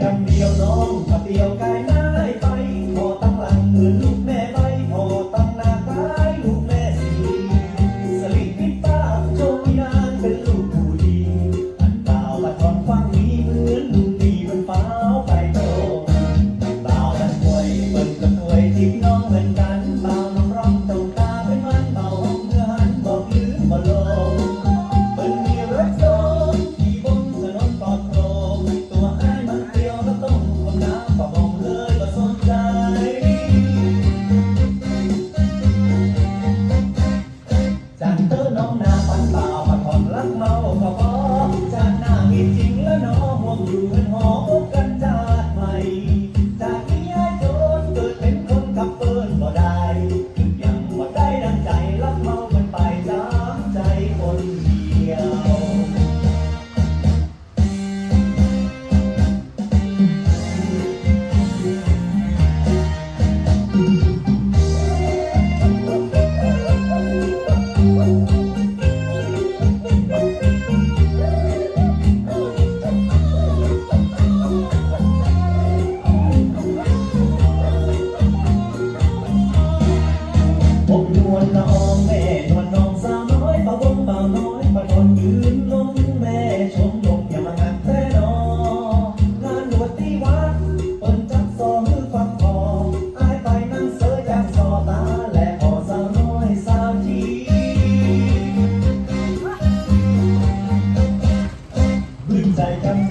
คำเดียวน้องคำเดียวกาย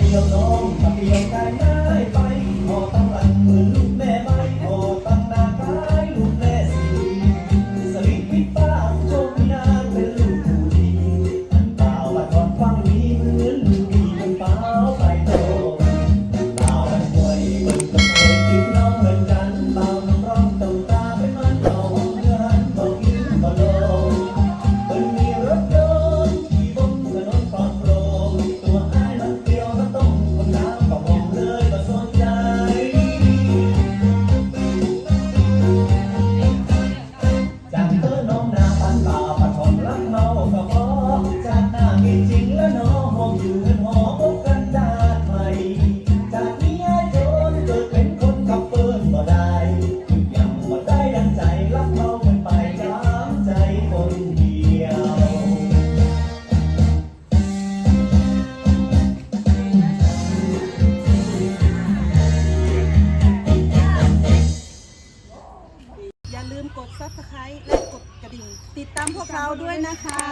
Pakiyaw noong, pakiyaw tayo ับสไครต์และกดกระดิ่ง ติดตามพวกเราด้วยนะคะ